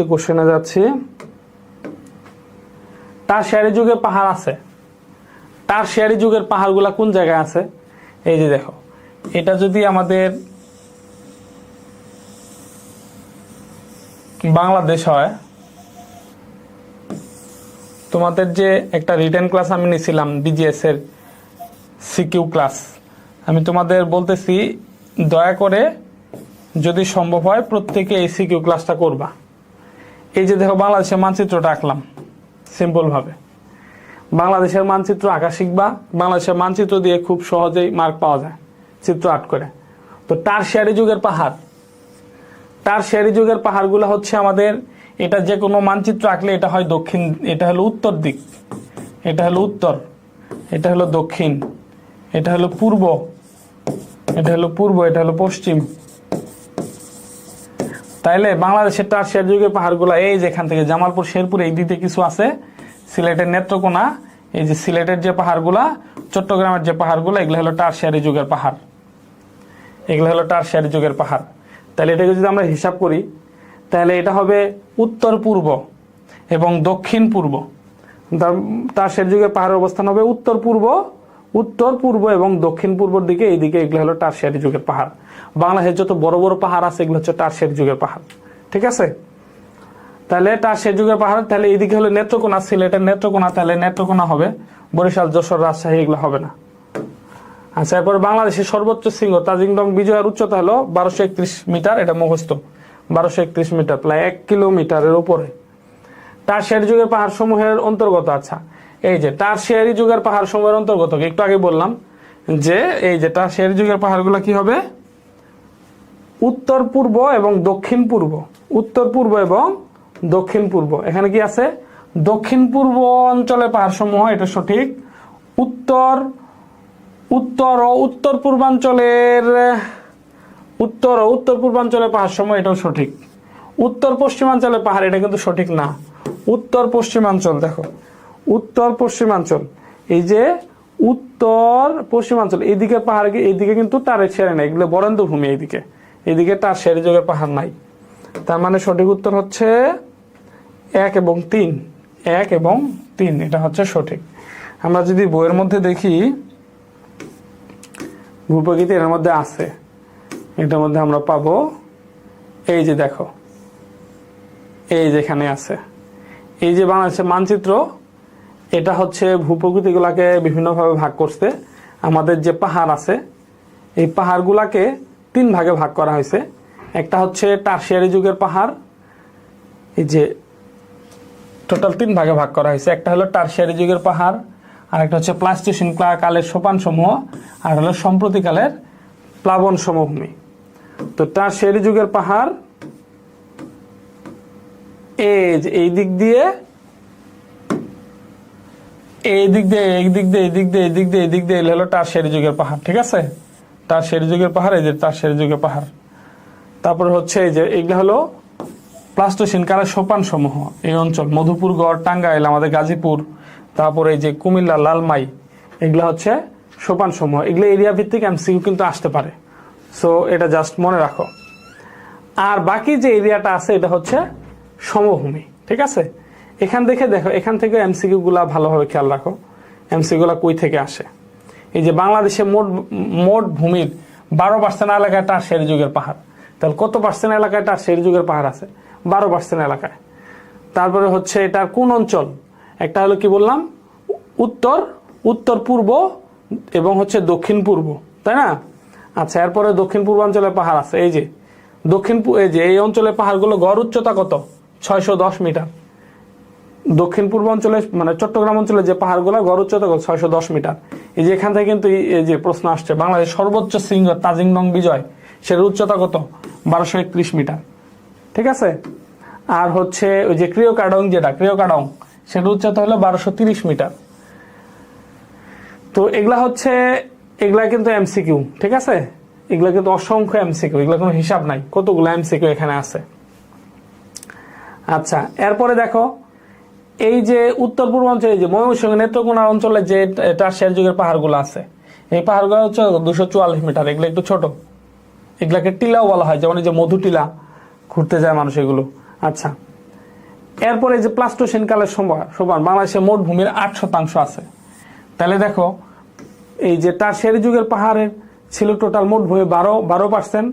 পরবর্তী কোশ্চেনে যাচ্ছি। তার শেয়ারি যুগে পাহাড় আছে। তার শেয়ারি যুগের পাহাড়গুলা কোন জায়গায় আছে? এই যে দেখো, এটা যদি আমাদের বাংলাদেশ হয়, তোমাদের যে একটা রিটার্ন ক্লাস আমি নিয়েছিলাম ডিজিএস এর সিকিউ ক্লাস আমি তোমাদের বলতেছি, দয়া করে যদি সম্ভব হয় প্রত্যেকে এই সিকিউ ক্লাসটা করবা। এই যে দেখো বাংলাদেশের মানচিত্রটা আঁকলাম সিম্পলভাবে বাংলাদেশের মানচিত্র আঁকা শিখবা, বাংলাদেশের মানচিত্র দিয়ে খুব সহজেই মার্ক পাওয়া যায় চিত্র আর্ট করে। তো টারশিয়ারি যুগের পাহাড় টারশিয়ারি যুগের পাহাড়গুলো হচ্ছে আমাদের, এটা যে কোনো মানচিত্র আঁকলে এটা হয় দক্ষিণ, এটা হলো উত্তর দিক, এটা হলো উত্তর, এটা হলো দক্ষিণ, এটা হলো পূর্ব, এটা হলো পূর্ব, এটা হলো পশ্চিম। তাইলে বাংলাদেশের টারশিয়ারি যুগের পাহাড়গুলো, এই যে এখান থেকে জামালপুর, শেরপুর, এই দিকে কিছু আছে। সিলেটের নেত্রকোনা, এই যে সিলেটের যে পাহাড়গুলা, চট্টগ্রামের যে পাহাড়গুলো, এগুলো হলো টারশিয়ারি যুগের পাহাড়। এগুলো হলো টারশিয়ারি যুগের পাহাড়। তাহলে এটাকে যদি আমরা হিসাব করি তাহলে এটা হবে উত্তর পূর্ব এবং দক্ষিণ পূর্ব। টারশিয়ারি যুগের পাহাড়ের অবস্থান হবে উত্তর পূর্ব উত্তর পূর্ব এবং দক্ষিণ পূর্বর দিকে, এইদিকে এগুলো হলো টারশিয়ারি যুগের পাহাড়। বাংলাদেশের যত বড় বড় পাহাড় আছে, এগুলো হচ্ছে টারশিয়ারি যুগের পাহাড়। ঠিক আছে? তাহলে টারশিয়ারি যুগের পাহাড়, তাহলে এইদিকে হলো নেত্রকোনা, সিলেটের নেত্রকোনা, তাহলে নেত্রকোনা হবে। বরিশাল, যশোর, রাজশাহী, এগুলো হবে না। আচ্ছা এরপর বাংলাদেশের সর্বোচ্চ শৃঙ্গ তাজিংডং বিজয়ের উচ্চতা হলো বারোশো একত্রিশ মিটার, এটা মুখস্থ। বারোশো একত্রিশ মিটার, প্রায় এক কিলোমিটারের উপরে। টারশিয়ারি যুগের পাহাড় সমূহের অন্তর্গত আচ্ছা। এই যে, তার টারশিয়ারি যুগের পাহাড় সমূহের অন্তর্গত, একটু আগে বললাম যে, এই যে, তার টারশিয়ারি যুগের পাহাড়গুলো কি হবে? উত্তর পূর্ব এবং দক্ষিণ পূর্ব। উত্তর পূর্ব এবং দক্ষিণ পূর্ব। এখানে কি আছে? দক্ষিণ পূর্ব অঞ্চলে পাহাড় সমূহ, এটা সঠিক। উত্তর উত্তর ও উত্তর পূর্বাঞ্চলের, উত্তর ও উত্তর পূর্বাঞ্চলের পাহাড় সমূহ, এটাও সঠিক। উত্তর পশ্চিমাঞ্চলের পাহাড়, এটা কিন্তু সঠিক না। উত্তর পশ্চিমাঞ্চল, দেখো। উত্তর পশ্চিমাঞ্চল। এই যে উত্তর পশ্চিমাঞ্চল, এইদিকে পাহাড় এইদিকে কিন্তু তারের ছেড়ে নেই, এগুলো বরেন্দ্র ভূমি এইদিকে। এইদিকে তার সেরি যোগের পাহাড় নাই। তার মানে সঠিক উত্তর হচ্ছে এক এবং তিন। এক এবং তিন, এটা হচ্ছে সঠিক। আমরা যদি বইয়ের মধ্যে দেখি, ভূপ্রকৃতি এর মধ্যে আছে। এটার মধ্যে আমরা পাবো, এই যে দেখো, এই যেখানে আছে। এই যে বাংলাদেশের মানচিত্র এটা হচ্ছে ভূপ্রকৃতিগুলাকে বিভিন্নভাবে ভাগ করছে। আমাদের যে পাহাড় আছে, এই পাহাড়গুলাকে তিন ভাগে ভাগ করা হয়েছে। একটা হচ্ছে টারশিয়ারি যুগের পাহাড়, এই যে টোটাল তিন ভাগে ভাগ করা হয়েছে। একটা হলো টার্সিয়ারি যুগের পাহাড় আর একটা হচ্ছে প্লাস্টিসিন কালের সোপান সমূহ আর হলো সম্প্রতিকালের প্লাবন সমভূমি তো টারশিয়ারি যুগের পাহাড় এই দিক দিয়ে এই দিয়ে এই দিক দিয়ে এই দিক দিয়ে এই দিয়ে এই দিক দিয়ে এগুলো হলো টারশিয়ারি যুগের পাহাড়, ঠিক আছে? টারশিয়ারি যুগের পাহাড়, এই যে টারশিয়ারি যুগের পাহাড়। তারপর হচ্ছে এই যে এগুলো হলো প্লাস্টোসিন কালের সোপান সমূহ এই অঞ্চল, মধুপুর, গড়, টাঙ্গাইল, আমাদের গাজীপুর, তারপরে এই যে কুমিল্লা, লালমাই, এগুলো হচ্ছে সোপান সমূহ এগুলো এরিয়া ভিত্তিক এমসিকিউ কিন্তু আসতে পারে। সো এটা জাস্ট মনে রাখো। আর বাকি যে এরিয়াটা আছে, এটা হচ্ছে সমভূমি, ঠিক আছে? এখান থেকে দেখো, এখান থেকে এমসিকিউ গুলা ভালোভাবে খেয়াল রাখো। এমসিকিউ গুলা কই থেকে আসে? এই যে বাংলাদেশে মোট মোট ভূমির বারো পার্সেন্ট এলাকায় তার সেরি যুগের পাহাড়। তাহলে কত পার্সেন্ট এলাকায় তার সেরি যুগের পাহাড় আছে? বারো পার্সেন্ট এলাকায়। তারপরে হচ্ছে এটার কোন অঞ্চল? একটা হলো কি বললাম? উত্তর উত্তর পূর্ব এবং হচ্ছে দক্ষিণ পূর্ব, তাই না? আচ্ছা এরপরে দক্ষিণ পূর্বাঞ্চলে পাহাড় আছে। এই যে দক্ষিণ এই যে এই অঞ্চলের পাহাড়গুলো গড় উচ্চতা কত? ছয়শো দশ মিটার। দক্ষিণ পূর্ব পূর্বাঞ্চলে মানে চট্টগ্রাম অঞ্চলে যে পাহাড়গুলো, গড় উচ্চতা ছয়শো দশ মিটার। এই যে এখান থেকে কিন্তু এই- যে প্রশ্ন আসছে বাংলাদেশ সর্বোচ্চ শৃঙ্গ তাজিংডং বিজয়, সেটার উচ্চতা কত? বারোশো একত্রিশ মিটার। ঠিক আছে? আর হচ্ছে ওই যে ক্রিয়োকাডং যেটা, ক্রিয়োকাডং, সেটার উচ্চতা হলো বারোশো তিরিশ মিটার। তো এগুলা হচ্ছে, এগুলা কিন্তু এমসিকিউ, ঠিক আছে? এগুলা কিন্তু অসংখ্য এমসিকিউ, এগুলা কোনো হিসাব নাই, কতগুলো এমসিকিউ এখানে আছে। আচ্ছা এরপরে দেখো এই যে উত্তর পূর্বাঞ্চলে যে ময়মনসিংহ নেত্রকোনা অঞ্চলে যে টার্সিয়ার যুগের পাহাড়গুলো আছে, এই পাহাড়গুলো হচ্ছে দুশো চুয়াল্লিশ মিটার, এগুলো একটু ছোট। এগুলাকে টিলাও বলা হয়, যেমন এই যে মধু টিলা, ঘুরতে যায় মানুষ এগুলো। আচ্ছা এরপরে যে প্লাস্টোসিন কালের সময় সমান, বাংলাদেশে মোট ভূমির আট শতাংশ আছে। তাহলে দেখো, এই যে টারশিয়ারি যুগের পাহাড়ের ছিল টোটাল মোট ভূমি বারো বারো পার্সেন্ট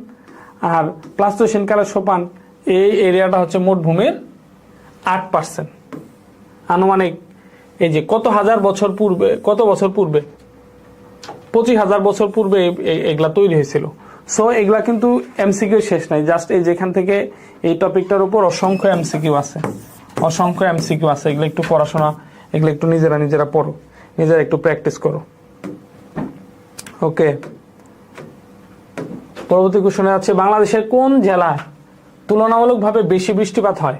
আর প্লাস্টোসিন কালের সোপান এই এরিয়াটা হচ্ছে মোট ভূমির আট পার্সেন্ট আনুমানিক এই যে কত হাজার বছর পূর্বে, কত বছর পূর্বে? পঁচিশ হাজার বছর পূর্বে এগুলা তৈরি হয়েছিল। সো এগুলা কিন্তু এমসিকিউ শেষ নাই। জাস্ট এই যেখান থেকে এই টপিকটার উপর অসংখ্য এমসিকিউ আছে। অসংখ্য এমসিকিউ আছে। এগুলো একটু পড়াশোনা, এগুলো একটু নিজেরা নিজেরা পড়ো। নিজেরা একটু প্র্যাকটিস করো। ওকে পরবর্তী কোশ্চনে আছে, বাংলাদেশের কোন জেলায় তুলনামূলকভাবে বেশি বৃষ্টিপাত হয়?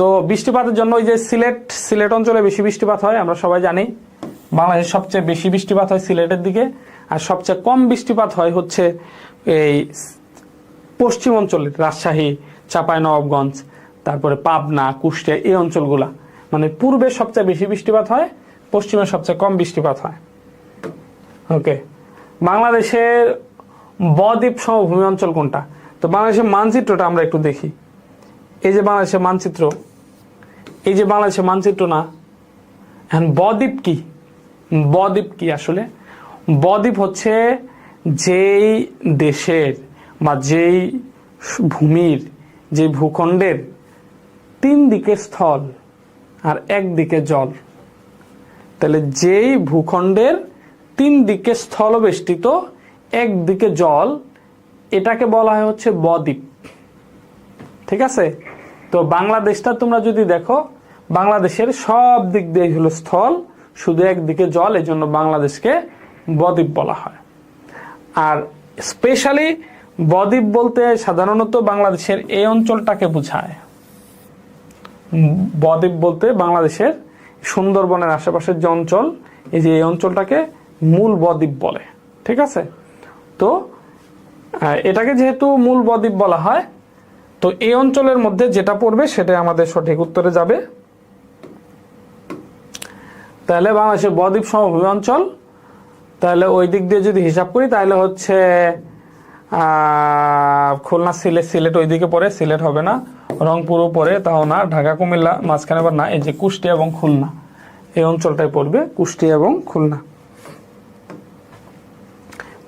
তো বৃষ্টিপাতের জন্য ওই যে সিলেট সিলেট অঞ্চলে বেশি বৃষ্টিপাত হয়, আমরা সবাই জানি। বাংলাদেশের সবচেয়ে বেশি বৃষ্টিপাত হয় সিলেটের দিকে, আর সবচেয়ে কম বৃষ্টিপাত হয় হচ্ছে এই পশ্চিম অঞ্চলের রাজশাহী, চাঁপাইনবাবগঞ্জ, তারপরে পাবনা, কুষ্টিয়া, এই অঞ্চলগুলা। মানে পূর্বে সবচেয়ে বেশি বৃষ্টিপাত হয়, পশ্চিমে সবচেয়ে কম বৃষ্টিপাত হয়। ওকে। বাংলাদেশের বদ্বীপ সমভূমি অঞ্চল কোনটা? তো বাংলাদেশের মানচিত্রটা আমরা একটু দেখি। এই যে বাংলাদেশের মানচিত্র এই যে বাংলাদেশের মানচিত্র না, এখন বদ্বীপ কি? বদ্বীপ কি আসলে? বদ্বীপ হচ্ছে যেই দেশের বা যেই ভূমির যে ভূখণ্ডের তিন দিকে স্থল আর একদিকে জল। তাহলে যেই ভূখণ্ডের তিন দিকে স্থলবেষ্টিত একদিকে জল, এটাকে বলা হয় হচ্ছে বদ্বীপ। ঠিক আছে? তো বাংলাদেশটা তোমরা যদি দেখো, বাংলাদেশের সব দিক দিয়ে হলো স্থল, শুধু একদিকে জল এই জন্য বাংলাদেশকে বদ্বীপ বলা হয়। আর স্পেশালি বদ্বীপ বলতে সাধারণত বাংলাদেশের এই অঞ্চলটাকে বোঝায়। বদ্বীপ বলতে বাংলাদেশের সুন্দরবনের আশেপাশের যে অঞ্চল, এই যে এই অঞ্চলটাকে মূল বদ্বীপ বলে। ঠিক আছে? তো এটাকে যেহেতু মূল বদ্বীপ বলা হয় তো এই অঞ্চলের মধ্যে যেটা পড়বে সেটা আমাদের সঠিক উত্তরে যাবে। তাহলে বাংলাদেশের বদ্বীপ সমভূমি অঞ্চল, তাহলে ওই দিক দিয়ে যদি হিসাব করি, তাহলে হচ্ছে খুলনা সিলেট সিলেট ওইদিকে পড়ে, সিলেট হবে না, রংপুরও পড়ে, তাও না, ঢাকা, কুমিল্লা, মাঝখানে না, এই যে কুষ্টিয়া এবং খুলনা, এই অঞ্চলটাই পড়বে, কুষ্টিয়া এবং খুলনা।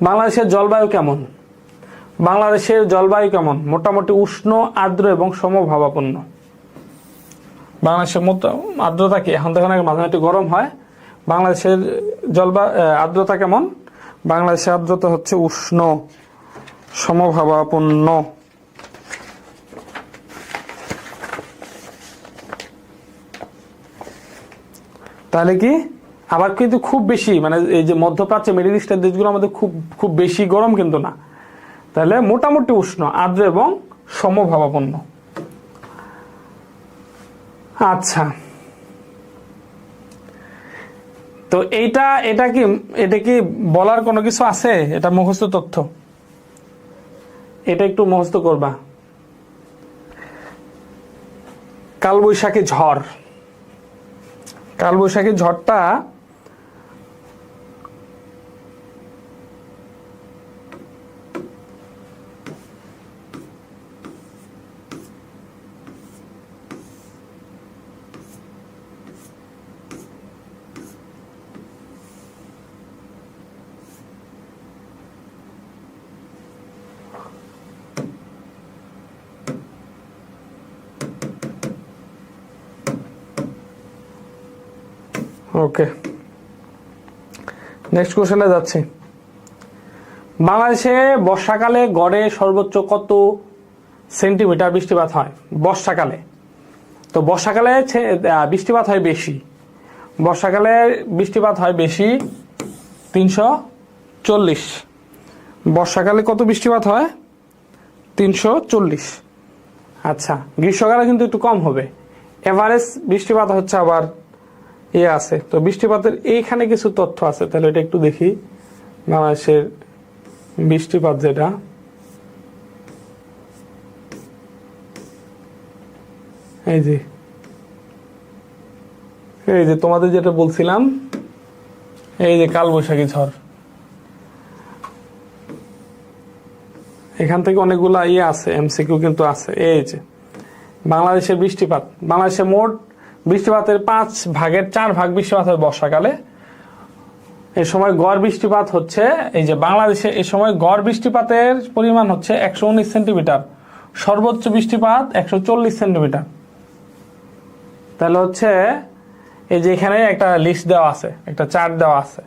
বাংলাদেশের জলবায়ু কেমন? বাংলাদেশের জলবায়ু কেমন? মোটামুটি উষ্ণ, আর্দ্র এবং সমভাবাপন্ন। বাংলাদেশের মতো আর্দ্রতা কি? এখন দেখুন মাঝে মাঝে গরম হয়। বাংলাদেশের জলবায়ু আর্দ্রতা কেমন? বাংলাদেশের আর্দ্রতা হচ্ছে উষ্ণ, সমভাবাপন্ন। তাহলে কি? আবার কিন্তু খুব বেশি মানে এই যে মধ্যপ্রাচ্য, মিডিল ইস্টের দেশগুলো আমাদের খুব খুব বেশি গরম কিন্তু না। তাহলে মোটামুটি উষ্ণ, আর্দ্র এবং সমভাবাপন্ন। আচ্ছা। তো এইটা, এটা কি এটা কি বলার কোনো কিছু আছে? এটা মুখস্থ তথ্য। এটা একটু মুখস্থ করবা। কালবৈশাখী ঝড়। কালবৈশাখী ঝড়টা ওকে নেক্সট কোশ্চেনে যাচ্ছি। বাংলাদেশে বর্ষাকালে গড়ে সর্বোচ্চ কত সেন্টিমিটার বৃষ্টিপাত হয়? বর্ষাকালে। তো বর্ষাকালে বৃষ্টিপাত হয় বেশি। বর্ষাকালে বৃষ্টিপাত হয় বেশি তিনশো চল্লিশ। বর্ষাকালে কত বৃষ্টিপাত হয়? তিনশো চল্লিশ। আচ্ছা গ্রীষ্মকালে কিন্তু একটু কম হবে। এভারেজ বৃষ্টিপাত হচ্ছে আবার ইয়ে আছে। তো বৃষ্টিপাতের এইখানে কিছু তথ্য আছে, তাহলে এটা একটু দেখি। বাংলাদেশের বৃষ্টিপাত যেটা। এই যে এই যে তোমাদের যেটা বলছিলাম, এই যে কালবৈশাখী ঝড়। এখান থেকে অনেকগুলা ইয়ে আছে, এমসিকিউ কিন্তু আছে। এই যে, বাংলাদেশের বৃষ্টিপাত। বাংলাদেশে মোট বৃষ্টিপাতের পাঁচ ভাগের চার ভাগ বৃষ্টিপাত হয় বর্ষাকালে। এই সময় গড় বৃষ্টিপাত হচ্ছে, এই যে বাংলাদেশে এই সময় গড় বৃষ্টিপাতের পরিমাণ হচ্ছে একশো উনিশ সেন্টিমিটার। সর্বোচ্চ বৃষ্টিপাত একশো চল্লিশ সেন্টিমিটার। তাহলে হচ্ছে এই যে এখানে একটা লিস্ট দেওয়া আছে, একটা চার্ট দেওয়া আছে।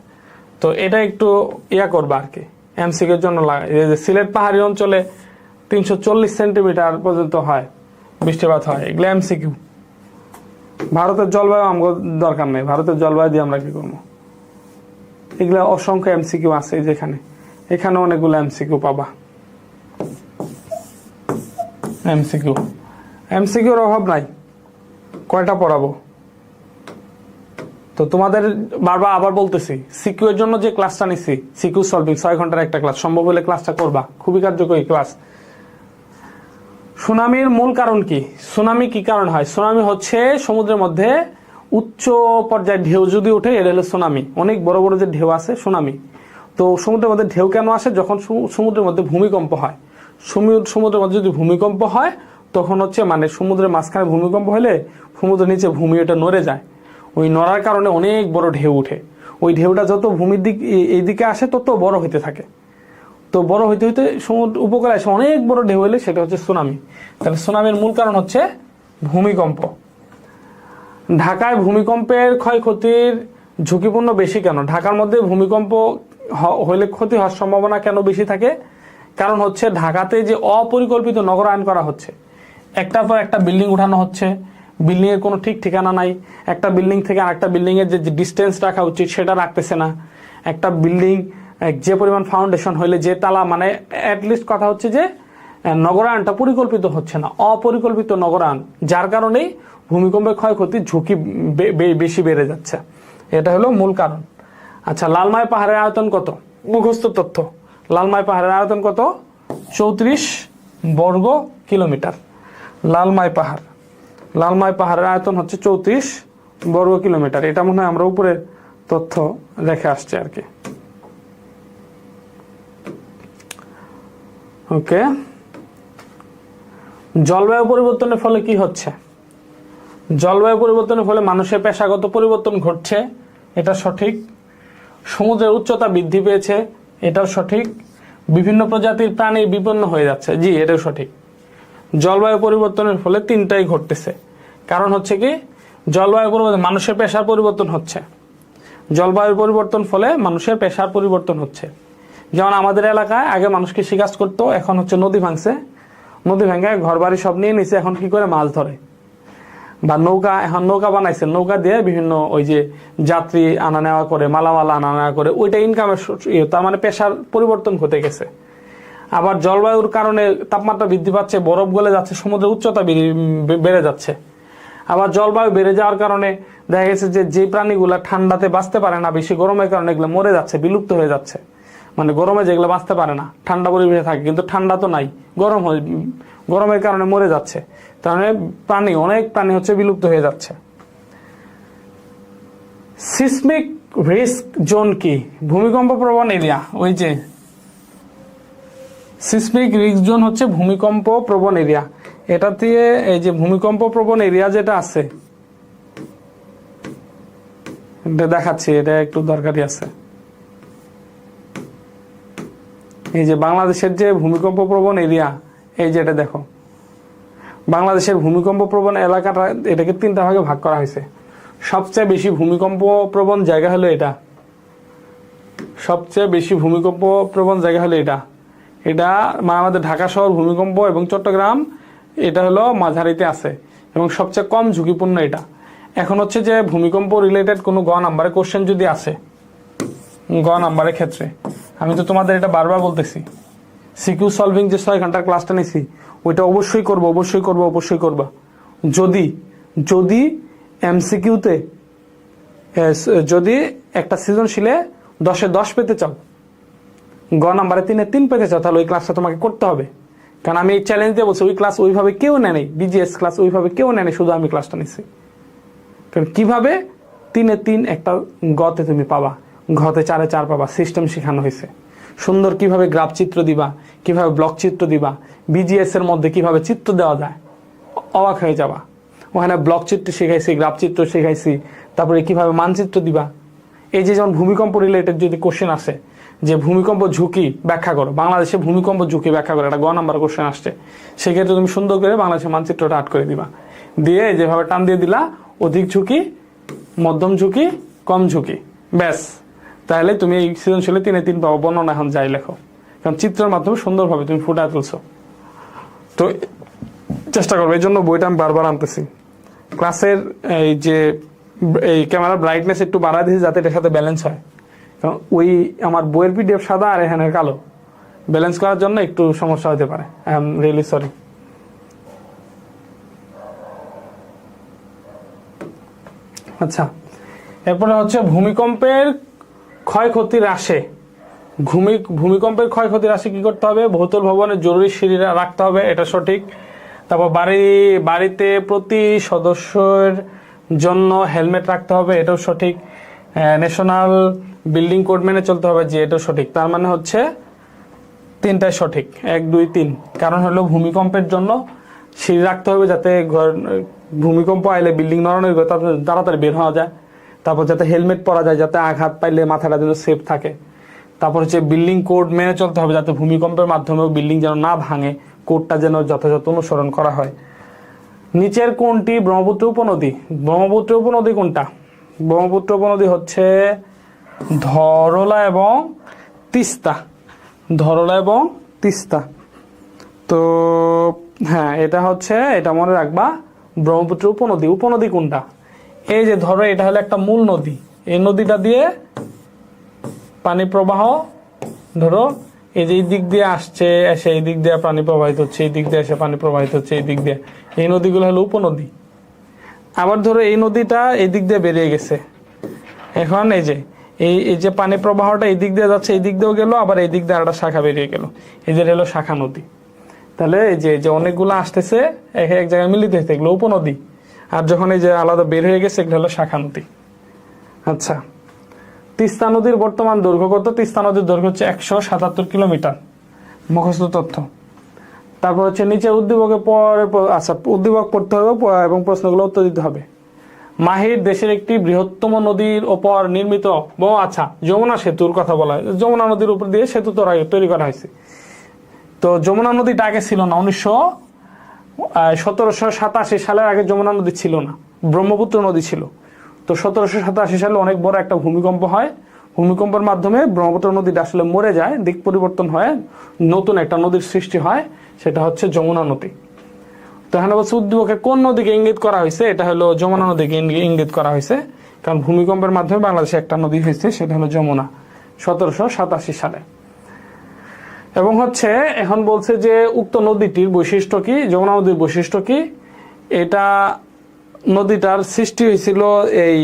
তো এটা একটু ইয়া করবা আর কি এমসিকের জন্য লাগা যে সিলেট পাহাড়ি অঞ্চলে তিনশো চল্লিশ সেন্টিমিটার পর্যন্ত হয় বৃষ্টিপাত হয়, এগুলো এমসিকিউ ভারতের জলবায়ু আমাদের দরকার নেই, ভারতের জলবায়ু দিয়ে আমরা কি করব? এগুলো অসংখ্য এমসিকিউ আছে যেখানে। এখানে অনেকগুলো এমসিকিউ পাবা। এমসিকিউ এমসিকিউর অভাব নাই। কয়টা পড়াবো? তো তোমাদের বারবার আবার বলতেছি সিকিউ এর জন্য যে ক্লাসটা নিছি সিকিউ সলভিং ছয় ঘণ্টার একটা ক্লাস সম্ভব হলে ক্লাসটা করবা। খুবই কার্যকরী ক্লাস সুনামির মূল কারণ কি? সুনামি কি কারণ হয়? সুনামি হচ্ছে সমুদ্রের মধ্যে উচ্চ পর্যায়ে ঢেউ যদি ওঠে এটা হলো সুনামি। অনেক বড় বড় যে ঢেউ আছে, সুনামি। তো সমুদ্রের মধ্যে ঢেউ কেন আসে? যখন সমুদ্রের মধ্যে ভূমিকম্প হয়। সমু- সমুদ্রের মধ্যে যদি ভূমিকম্প হয়, তখন হচ্ছে মানে সমুদ্রের মাঝখানে ভূমিকম্প হলে সমুদ্রের নিচে ভূমি ওটা নড়ে যায়। ওই নড়ার কারণে অনেক বড় ঢেউ উঠে ওই ঢেউটা যত ভূমির দিক এই দিকে আসে, তত বড় হইতে থাকে। তো বড় হইতে হইতে সমুদ্র উপকূলে এসে অনেক বড় ঢেউ এলে সেটা হচ্ছে সুনামি। তাহলে সুনামির মূল কারণ হচ্ছে ভূমিকম্প। ঢাকায় ভূমিকম্পের ক্ষয়ক্ষতির ঝুঁকিপূর্ণ বেশি কেন? ঢাকার মধ্যে ভূমিকম্প হইলে ক্ষতি হওয়ার সম্ভাবনা কেন বেশি থাকে? কারণ হচ্ছে ঢাকাতে যে অপরিকল্পিত নগরায়ন করা হচ্ছে, একটার পর একটা বিল্ডিং উঠানো হচ্ছে বিল্ডিং এর কোনো ঠিক ঠিকানা নাই, একটা বিল্ডিং থেকে আরেকটা বিল্ডিং এর যে ডিস্টেন্স রাখা উচিত সেটা রাখতেছে না, একটা বিল্ডিং যে পরিমাণ ফাউন্ডেশন হইলে যে তালা মানে অ্যাটলিস্ট কথা হচ্ছে যে নগরায়নটা পরিকল্পিত হচ্ছে না, অপরিকল্পিত নগরায়ন, যার কারণেই ভূমিকম্পের ক্ষয়ক্ষতির ঝুঁকি বেশি বেড়ে যাচ্ছে। এটা হলো মূল কারণ। আচ্ছা লালমাই পাহাড়ের আয়তন কত? মুখস্থ তথ্য। লালমাই পাহাড়ের আয়তন কত? চৌত্রিশ বর্গ কিলোমিটার। লালমাই পাহাড়। লালমাই পাহাড়ের আয়তন হচ্ছে চৌত্রিশ বর্গ কিলোমিটার। এটা মনে হয় আমরা উপরে তথ্য রেখে আসছে আর কি। ওকে। জলবায়ু পরিবর্তনের ফলে কি হচ্ছে? জলবায়ু পরিবর্তনের ফলে মানুষের পেশাগত পরিবর্তন ঘটছে, এটা সঠিক। সমুদ্রের উচ্চতা বৃদ্ধি পেয়েছে, এটাও সঠিক। বিভিন্ন প্রজাতির প্রাণী বিপন্ন হয়ে যাচ্ছে, জি, এটাও সঠিক। জলবায়ু পরিবর্তনের ফলে তিনটাই ঘটতেছে। কারণ হচ্ছে কি, জলবায়ু পরিবর্তন, মানুষের পেশার পরিবর্তন হচ্ছে। জলবায়ু পরিবর্তন ফলে মানুষের পেশার পরিবর্তন হচ্ছে। যেমন আমাদের এলাকায় আগে মানুষ কৃষিকাজ করতো, এখন হচ্ছে নদী ভাঙছে। নদী ভেঙে ঘর বাড়ি সব নিয়ে নিছে, এখন কি করে মাছ ধরে? বা নৌকা, এখন নৌকা বানাইছে, নৌকা দিয়ে বিভিন্ন ওই যে যাত্রী আনা নেওয়া করে, মালামাল আনা নেওয়া করে, ওইটা ইনকামের তার মানে পেশার পরিবর্তন ঘটে গেছে। আবার জলবায়ুর কারণে তাপমাত্রা বৃদ্ধি পাচ্ছে, বরফ গলে যাচ্ছে, সমুদ্রের উচ্চতা বেড়ে যাচ্ছে। আবার জলবায়ু বেড়ে যাওয়ার কারণে দেখা গেছে যে যে প্রাণীগুলা ঠান্ডাতে বাঁচতে পারে না, বেশি গরমের কারণে এগুলো মরে যাচ্ছে, বিলুপ্ত হয়ে যাচ্ছে। মানে গরমে যেগুলো বাঁচতে পারে না, ঠান্ডা পরিবেশে থাকে, কিন্তু ঠান্ডা তো নাই, গরম হয়, গরমের কারণে মরে যাচ্ছে। তার মানে প্রাণী, অনেক প্রাণী হচ্ছে বিলুপ্ত হয়ে যাচ্ছে। সিসমিক রিস্ক জোন কি? ভূমিকম্প প্রবণ এরিয়া, ওই যে। সিসমিক রিস্ক জোন হচ্ছে ভূমিকম্প প্রবণ এরিয়া। এটা দিয়ে এই যে ভূমিকম্প প্রবণ এরিয়া যেটা আছে দেখাচ্ছি, এটা একটু দরকারি আছে। এই যে বাংলাদেশের যে ভূমিকম্প প্রবণ এরিয়া, এই যে এটা দেখো, বাংলাদেশের ভূমিকম্প প্রবণ এলাকাটা, এটাকে তিনটা ভাগে ভাগ করা হয়েছে। সবচেয়ে বেশি ভূমিকম্প প্রবণ জায়গা হলো এটা। সবচেয়ে বেশি ভূমিকম্প প্রবণ জায়গা হলো এটা। এটা মানে আমাদের ঢাকা শহর ভূমিকম্প এবং চট্টগ্রাম, এটা হলো মাঝারিতে আছে এবং সবচেয়ে কম ঝুঁকিপূর্ণ এটা। এখন হচ্ছে যে ভূমিকম্প রিলেটেড কোনো গ নাম্বারে কোশ্চেন যদি আসে গ নাম্বারের ক্ষেত্রে। আমি তো তোমাদের এটা বারবার বলতেছি। সিকিউ সলভিং যে ছয় ঘণ্টার ক্লাসটা নিছি, ওইটা অবশ্যই করব অবশ্যই করব, অবশ্যই করবা। যদি যদি এমসিকিউতে যদি একটা সৃজনশীলে দশে দশ পেতে চাও, গ নাম্বারে তিনে তিন পেতে চাও, তাহলে ওই ক্লাসটা তোমাকে করতে হবে। কারণ আমি এই চ্যালেঞ্জ দিয়ে বলছি, ওই ক্লাস ওইভাবে কেউ নেয় বিজিএস ক্লাস ওইভাবে কেউ নেয় শুধু আমি ক্লাসটা নিছি। কারণ কীভাবে তিনে তিন একটা গতে তুমি পাবা? ঘতে চারে চার পাবা সিস্টেম শেখানো হয়েছে। সুন্দর কীভাবে গ্রাফ চিত্র দিবা, কীভাবে ব্লক চিত্র দিবা বিজিএস এর মধ্যে কীভাবে চিত্র দেওয়া যায়, অবাক হয়ে যাবা। ওখানে ব্লক চিত্র শেখাইছি গ্রাফ চিত্র শেখাইছি, তারপরে কীভাবে মানচিত্র দিবা। এই যে যেমন ভূমিকম্প রিলেটেড যদি কোশ্চেন আসে, যে ভূমিকম্প ঝুঁকি ব্যাখ্যা করো, বাংলাদেশে ভূমিকম্প ঝুঁকি ব্যাখ্যা করো একটা গ নাম্বার কোশ্চেন আসছে। সেক্ষেত্রে তুমি সুন্দর করে বাংলাদেশের মানচিত্রটা আট করে দিবা। দিয়ে যেভাবে টান দিয়ে দিলা, অধিক ঝুঁকি, মধ্যম ঝুঁকি, কম ঝুঁকি, ব্যাস। তাহলে তুমি এই সৃজনশীলে তিনে তিন পাবো বর্ণনা এখন যাই লেখো। কারণ চিত্রের মাধ্যমে সুন্দরভাবে তুমি ফুটায় তুলছো। তো চেষ্টা করব, এই জন্য বইটা আমি বারবার আনতেছি। ক্লাসের এই যে, এই ক্যামেরার ব্রাইটনেস একটু বাড়ায় দিয়েছি যাতে এটার সাথে ব্যালেন্স হয়। কারণ ওই আমার বইয়ের পিডিএফ সাদা আর এখানে কালো। ব্যালেন্স করার জন্য একটু সমস্যা হতে পারে। আই এম রিয়েলি সরি আচ্ছা এরপরে হচ্ছে ভূমিকম্পের ক্ষয়ক্ষতি হ্রাসে ভূমি, ভূমিকম্পের ক্ষয়ক্ষতি হ্রাসে কি করতে হবে? বহুতল ভবনের জরুরি সিঁড়ি রাখতে হবে, এটা সঠিক। তারপর বাড়ি, বাড়িতে প্রতি সদস্যের জন্য হেলমেট রাখতে হবে, এটাও সঠিক। ন্যাশনাল বিল্ডিং কোড মেনে চলতে হবে যে, এটাও সঠিক। তার মানে হচ্ছে তিনটাই সঠিক, এক, দুই, তিন। কারণ হলো ভূমিকম্পের জন্য সিঁড়ি রাখতে হবে যাতে ঘর ভূমিকম্প আইলে বিল্ডিং নড়ানোর তাড়াতাড়ি বের হওয়া যায়। তারপর যাতে হেলমেট পরা যায়, যাতে আঘাত পাইলে মাথাটা যেন সেফ থাকে। তারপর হচ্ছে বিল্ডিং কোড মেনে চলতে হবে যাতে ভূমিকম্পের মাধ্যমেও বিল্ডিং যেন না ভাঙে কোডটা যেন যথাযথ অনুসরণ করা হয়। নিচের কোনটি ব্রহ্মপুত্র উপনদী। ব্রহ্মপুত্র উপনদী কোনটা? ব্রহ্মপুত্র উপনদী হচ্ছে ধরলা এবং তিস্তা। ধরলা এবং তিস্তা। তো হ্যাঁ এটা হচ্ছে, এটা মনে রাখবা, ব্রহ্মপুত্র উপনদী। উপনদী কোনটা? এই যে ধরো, এটা হলো একটা মূল নদী। এই নদীটা দিয়ে পানি প্রবাহ, ধরো, এই যে এই দিক দিয়ে আসছে, এসে এই দিক দিয়ে পানি প্রবাহিত হচ্ছে, এই দিক দিয়ে এসে পানি প্রবাহিত হচ্ছে, এই দিক দিয়ে। এই নদীগুলো হলো উপনদী। আবার ধরো, এই নদীটা এই দিক দিয়ে বেরিয়ে গেছে। এখন এই যে, এই এই যে পানি প্রবাহটা এই দিক দিয়ে যাচ্ছে, এই দিক দিয়েও গেল, আবার এই দিক দিয়ে একটা শাখা বেরিয়ে গেল। এদের হলো শাখা নদী। তাহলে এই যে যে অনেকগুলো আসতেছে এক এক জায়গায় মিলিত হয়েছে এগুলো উপনদী। আর যখন এই যে আলাদা বের হয়ে গেছে, এগুলো হলো শাখান্তি। আচ্ছা। তিস্তা নদীর বর্তমান দৈর্ঘ্য কত? তিস্তা নদীর দৈর্ঘ্য হচ্ছে একশো সাতাত্তর কিলোমিটার। মুখস্থ তথ্য। তারপর হচ্ছে নিচে উদ্দীপকে পরে আচ্ছা উদ্দীপক পড়তে হবে এবং প্রশ্নগুলো উত্তর দিতে হবে। মাহির দেশের একটি বৃহত্তম নদীর ওপর নির্মিত ও আচ্ছা যমুনা সেতুর কথা বলা হয়। যমুনা নদীর উপর দিয়ে সেতু তৈরি- তৈরি করা হয়েছে। তো যমুনা নদীটা আগে ছিল না, উনিশশো সতেরোশো সাতাশি সালের আগে যমুনা নদী ছিল না, ব্রহ্মপুত্র নদী ছিল। তো সতেরোশো সাতাশি সালে অনেক বড় একটা ভূমিকম্প হয়। ভূমিকম্পের মাধ্যমে ব্রহ্মপুত্র নদীটা আসলে মরে যায়, দিক পরিবর্তন হয় নতুন একটা নদীর সৃষ্টি হয়, সেটা হচ্ছে যমুনা নদী। তো এখানে বলছে, উদ্দীপকে কোন নদীকে ইঙ্গিত করা হয়েছে? এটা হলো যমুনা নদীকে ইঙ্গিত করা হয়েছে। কারণ ভূমিকম্পের মাধ্যমে বাংলাদেশে একটা নদী হয়েছে, সেটা হলো যমুনা। সতেরোশো সাতাশি সালে। এবং হচ্ছে এখন বলছে যে উক্ত নদীটির বৈশিষ্ট্য কি যমুনা নদীর বৈশিষ্ট্য কি? এটা নদীটার সৃষ্টি হয়েছিল এই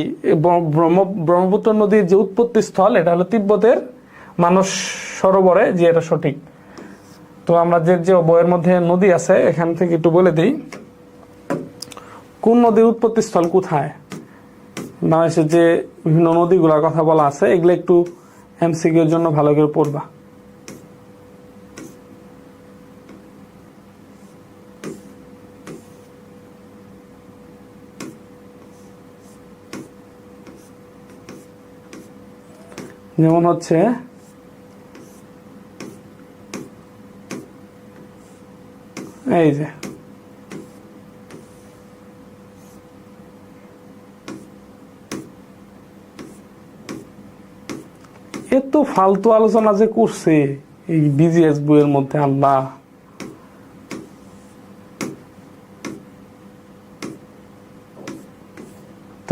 ব্রহ্মপুত্র নদীর যে উৎপত্তি স্থল এটা হলো তিব্বতের মানস সরোবরে, যে এটা সঠিক। তো আমরা যে যে বইয়ের মধ্যে নদী আছে, এখান থেকে একটু বলে দিই। কোন নদীর উৎপত্তি স্থল কোথায় বাংলাদেশের যে বিভিন্ন নদীগুলোর কথা বলা আছে, এগুলো একটু এমসিকিউর জন্য ভালো করে পড়বা। যেমন হচ্ছে এই যে এত ফালতু আলোচনা যে করছে এই বিজিএস বইয়ের মধ্যে আল্লাহ।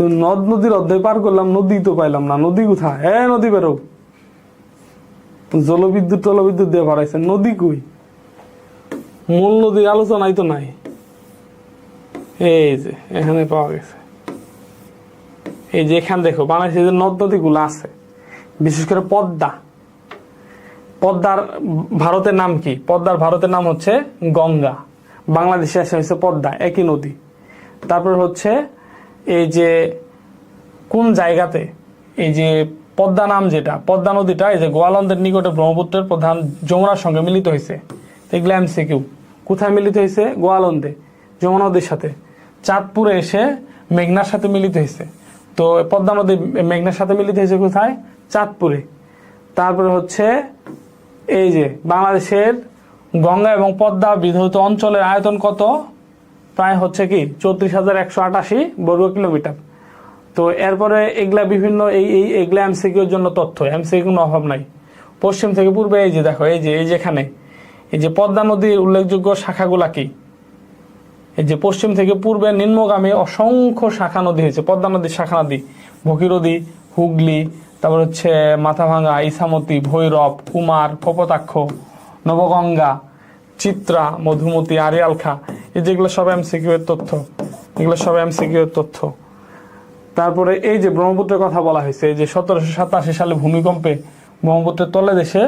তো নদ নদীর অধ্যায় পার করলাম, নদী তো পাইলাম না, নদী কোথায়? এ, নদী বেরো জলবিদ্যুৎ টলবিদ্যুৎ দিয়ে বাড়াইছে, নদী কই? মূল নদীর আলোচনাই তো নাই। এই যে, এখানে পাওয়া গেছে। এই যে এখান দেখো বাংলাদেশে যে নদ নদী নদীগুলো আছে, বিশেষ করে পদ্মা। পদ্মার ভারতের নাম কি? পদ্মার ভারতের নাম হচ্ছে গঙ্গা। বাংলাদেশে আসে হচ্ছে পদ্মা, একই নদী। তারপর হচ্ছে এই যে কোন জায়গাতে এই যে পদ্মা নাম যেটা, পদ্মা নদীটা, এই যে গোয়ালন্দের নিকটে ব্রহ্মপুত্রের প্রধান যমুনার সঙ্গে মিলিত হয়েছে এগুলো এমসিকিউ কোথায় মিলিত হয়েছে? গোয়ালন্দে, যমুনা নদীর সাথে। চাঁদপুরে এসে মেঘনার সাথে মিলিত হয়েছে। তো পদ্মা নদী মেঘনার সাথে মিলিত হয়েছে কোথায়? চাঁদপুরে। তারপরে হচ্ছে এই যে বাংলাদেশের গঙ্গা এবং পদ্মা বিধৌত অঞ্চলের আয়তন কত? প্রায় হচ্ছে কি চৌত্রিশ হাজার একশো আটাশি বর্গ কিলোমিটার। তো এরপরে এগুলা বিভিন্ন এই এই, এগুলা এমসিকিউর জন্য তথ্য। এমসিকিউ কোনো অভাব নাই। পশ্চিম থেকে পূর্বে এই যে দেখো, এই যে, এই যেখানে এই যে পদ্মা নদীর উল্লেখযোগ্য শাখাগুলা কি? এই যে পশ্চিম থেকে পূর্বে নিম্নগামী অসংখ্য শাখা নদী হয়েছে। পদ্মা নদীর শাখা নদী, ভগীরথী, হুগলি, তারপর হচ্ছে মাথাভাঙ্গা ইসামতি ভৈরব, কুমার, কপোতাক্ষ, নবগঙ্গা চিত্রা, মধুমতি আরিয়ালখা এই যেগুলো সব এমসিকিউ এর তথ্য, এগুলো সব এমসিকিউ এর তথ্য। তারপরে এই যে ব্রহ্মপুত্রের কথা বলা হয়েছে, এই যে সতেরোশো সাতাশি সালে ভূমিকম্পে ব্রহ্মপুত্রের তলদেশে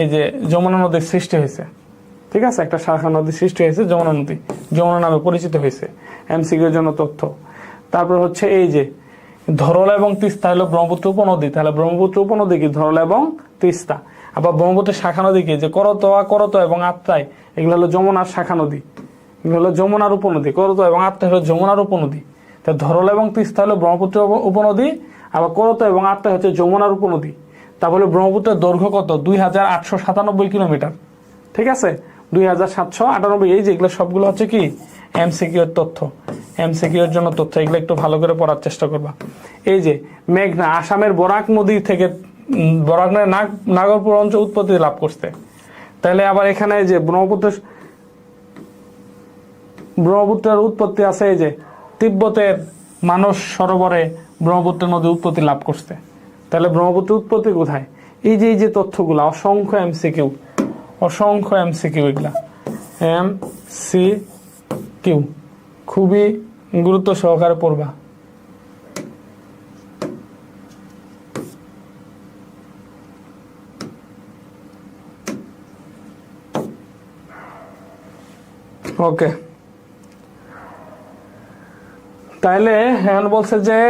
এই যে যমুনা নদীর সৃষ্টি হয়েছে। ঠিক আছে? একটা শাখা নদী সৃষ্টি হয়েছে, যমুনা নদী। যমুনা নামে পরিচিত হয়েছে এমসিকিউর জন্য তথ্য। তারপর হচ্ছে এই যে ধরলা এবং তিস্তা হলো ব্রহ্মপুত্র উপনদী। তাহলে ব্রহ্মপুত্র উপনদী কি? ধরলা এবং তিস্তা। আবার ব্রহ্মপুত্রের শাখা নদী কি? যে করতোয়া করত এবং আত্রাই এগুলো হলো যমুনার শাখা নদী। এগুলো হলো যমুনার উপনদী। করত এবং আত্রাই হলো যমুনার উপনদী। তা ধরল এবং তিস্তা হলো ব্রহ্মপুত্র উপনদী, আবার করত এবং আত্রাই হচ্ছে যমুনার উপনদী। তারপরে ব্রহ্মপুত্রের দৈর্ঘ্য কত? দুই হাজার আটশো সাতানব্বই কিলোমিটার। ঠিক আছে? দুই হাজার সাতশো আটানব্বই। এই যেগুলো সবগুলো হচ্ছে কি? এমসিকিউর তথ্য। এমসিকিউর জন্য তথ্য। এগুলো একটু ভালো করে পড়ার চেষ্টা করবা। এই যে মেঘনা, আসামের বরাক নদী থেকে বরাক নাগরপুর অঞ্চল উৎপত্তি লাভ করছে। তাহলে আবার এখানে যে ব্রহ্মপুত্রের ব্রহ্মপুত্রের উৎপত্তি আছে এই যে তিব্বতের মানস সরোবরে ব্রহ্মপুত্র নদী উৎপত্তি লাভ করছে। তাহলে ব্রহ্মপুত্র উৎপত্তি কোথায়? এই যে এই যে তথ্যগুলো, অসংখ্য এমসিকিউ অসংখ্য এমসিকিউ এগুলা। এম সি কিউ খুবই গুরুত্ব সহকারে পড়বা। ওকে তাহলে এখন বলছে যে,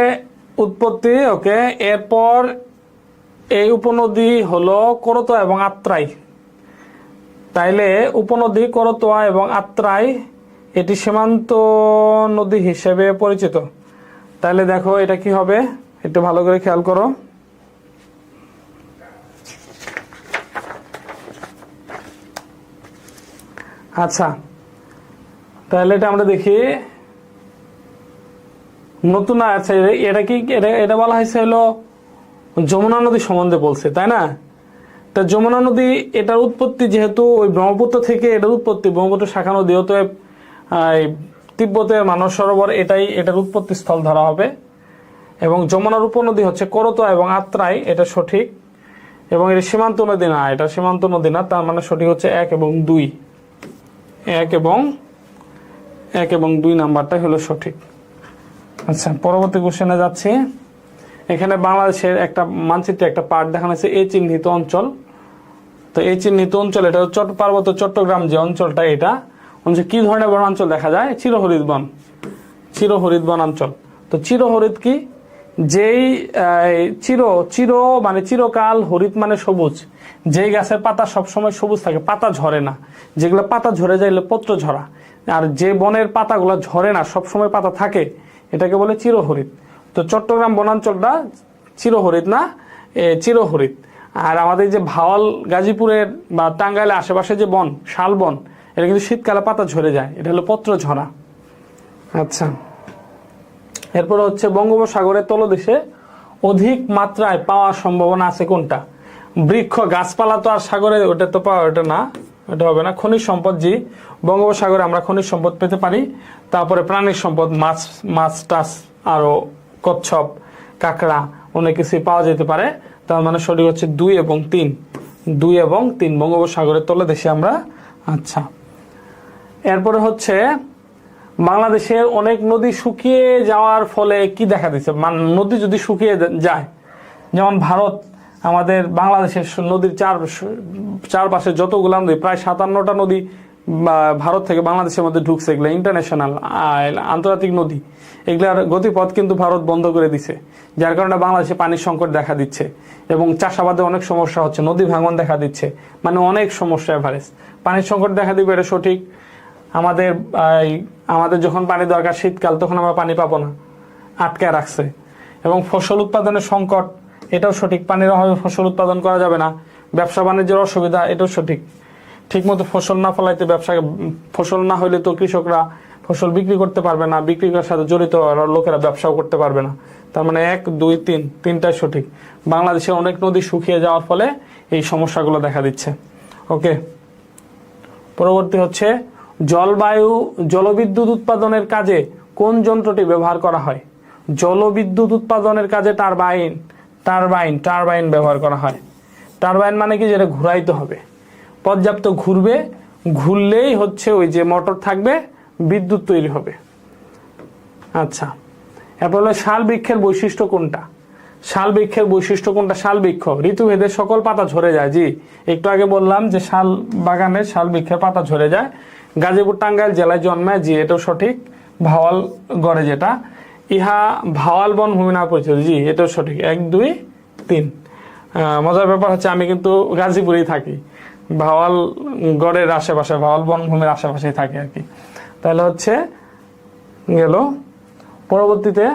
উৎপত্তি ওকে এরপর এই উপনদী হলো করতোয়া এবং আত্রাই। তাইলে উপনদী করতোয়া এবং আত্রাই এটি সীমান্ত নদী হিসেবে পরিচিত। তাহলে দেখো এটা কি হবে? একটু ভালো করে খেয়াল করো। আচ্ছা তাহলে এটা আমরা দেখি, নতুন আছে, এটা কি এটা এটা বলা হয়েছে হলো যমুনা নদী সম্বন্ধে বলছে, তাই না? তা যমুনা নদী, এটার উৎপত্তি যেহেতু ওই ব্রহ্মপুত্র থেকে এটার উৎপত্তি, ব্রহ্মপুত্র, শাখা নদী, অতএব তিব্বতের মানস সরোবর, এটাই এটার উৎপত্তি স্থল ধরা হবে। এবং যমুনার উপনদী হচ্ছে করতোয়া এবং আত্রাই, এটা সঠিক। এবং এটা সীমান্ত নদী না, এটা সীমান্ত নদী না, তার মানে সঠিক হচ্ছে এক এবং দুই। এক এবং এক এবং দুই নাম্বারটাই হলো সঠিক। আচ্ছা পরবর্তী কোশ্চেনে যাচ্ছি। এখানে বাংলাদেশের একটা মানচিত্রে একটা পার্ট দেখানো হয়েছে এই চিহ্নিত অঞ্চল। তো এই চিহ্নিত অঞ্চল, এটা চট্ট পার্বত্য চট্টগ্রাম যে অঞ্চলটা এটা অঞ্চল কি ধরনের বনাঞ্চল দেখা যায়? চিরহরিত বন। চিরহরিত বনাঞ্চল তো চিরহরিত কি? যেই চির চির মানে চিরকাল, হরিত মানে সবুজ। যেই গাছের পাতা সবসময় সবুজ থাকে, পাতা ঝরে না। যেগুলো পাতা ঝরে যাইলে পত্র ঝরা আর যে বনের পাতাগুলো ঝরে না, সবসময় পাতা থাকে, এটাকে বলে চিরহরিত তো চট্টগ্রাম বনাঞ্চলটা চিরহরিত না চিরহরিত আর আমাদের যে ভাওয়াল গাজীপুরের বা টাঙ্গাইলের আশেপাশে যে বন, শাল বন, এটা কিন্তু শীতকালে পাতা ঝরে যায়। এটা হলো পত্র ঝরা আচ্ছা। এরপর হচ্ছে বঙ্গোপসাগরের তলদেশে অধিক মাত্রায় পাওয়ার সম্ভাবনা আছে কোনটা? বৃক্ষ, গাছপালা তো আর সাগরে, ওটা তো পাওয়া, ওটা না। ওটা হবে না। খনিজ সম্পদ জি, বঙ্গোপসাগরে আমরা খনিজ সম্পদ পেতে পারি। তারপরে প্রাণীর সম্পদ, মাছ মাছ, টাছ আরও কচ্ছপ, কাঁকড়া অনেক কিছুই পাওয়া যেতে পারে। তার মানে সঠিক হচ্ছে দুই এবং তিন। দুই এবং তিন বঙ্গোপসাগরের তলদেশে আমরা আচ্ছা। এরপরে হচ্ছে বাংলাদেশের অনেক নদী শুকিয়ে যাওয়ার ফলে কি দেখা দিচ্ছে? নদী যদি শুকিয়ে যায়, যেমন ভারত আমাদের বাংলাদেশের নদীর চার চারপাশে যতগুলো নদী, প্রায় সাতান্নটা নদী ভারত থেকে বাংলাদেশের মধ্যে ঢুকছে। এগুলো ইন্টারন্যাশনাল আন্তর্জাতিক নদী। এগুলার গতিপথ কিন্তু ভারত বন্ধ করে দিছে, যার কারণে বাংলাদেশে পানির সংকট দেখা দিচ্ছে এবং চাষাবাদে অনেক সমস্যা হচ্ছে, নদী ভাঙন দেখা দিচ্ছে মানে অনেক সমস্যা এভারেজ পানির সংকট দেখা দিবে এটা সঠিক। আমাদের আমাদের যখন পানি দরকার শীতকাল, তখন আমরা পানি পাবো না, আটকায় রাখছে। এবং ফসল উৎপাদনের সংকট এটাও সঠিক। পানির অভাবে ফসল উৎপাদন করা যাবে না। ব্যবসা বাণিজ্যের অসুবিধা, এটাও সঠিক। ঠিকমতো ফসল না ফলাইতে ব্যবসা ফসল না হলে তো কৃষকরা ফসল বিক্রি করতে পারবে না। বিক্রি করার সাথে জড়িত লোকেরা ব্যবসাও করতে পারবে না। তার মানে এক, দুই, তিন, তিনটাই সঠিক। বাংলাদেশে অনেক নদী শুকিয়ে যাওয়ার ফলে এই সমস্যাগুলো দেখা দিচ্ছে। ওকে। পরবর্তী হচ্ছে, জলবায়ু, জলবিদ্যুৎ উৎপাদনের কাজে কোন যন্ত্রটি ব্যবহার করা হয়? জলবিদ্যুৎ উৎপাদনের কাজে টারবাইন। টারবাইন টারবাইন ব্যবহার করা হয়। টারবাইন মানে কি? যেটা ঘুরাইতে হবে। পর্যাপ্ত ঘুরবে, ঘুরলেই হচ্ছে ওই যে মোটর থাকবে, বিদ্যুৎ তৈরি হবে। আচ্ছা এরপর শাল বৃক্ষের বৈশিষ্ট্য কোনটা? শাল বৃক্ষের বৈশিষ্ট্য কোনটা? শাল বৃক্ষ। ঋতুভেদে সকল পাতা ঝরে যায়। জি, একটু আগে বললাম যে শাল বাগানে শাল বৃক্ষের পাতা ঝরে যায়। গাজীপুর, টাঙ্গাইল জেলায় জন্মায়, জি, এটাও সঠিক। ভাওয়াল গড়ে যেটা। ইহা ভাওয়াল বনভূমি না পরিচিত। জি, এটাও সঠিক। এক, দুই, তিন। মজার ব্যাপার হচ্ছে আমি কিন্তু গাজীপুরেই থাকি। ভাওয়াল গড়ের আশেপাশে, ভাওয়াল বনভূমির আশেপাশেই থাকি আর কি। তাহলে হচ্ছে গেল। পরবর্তীতে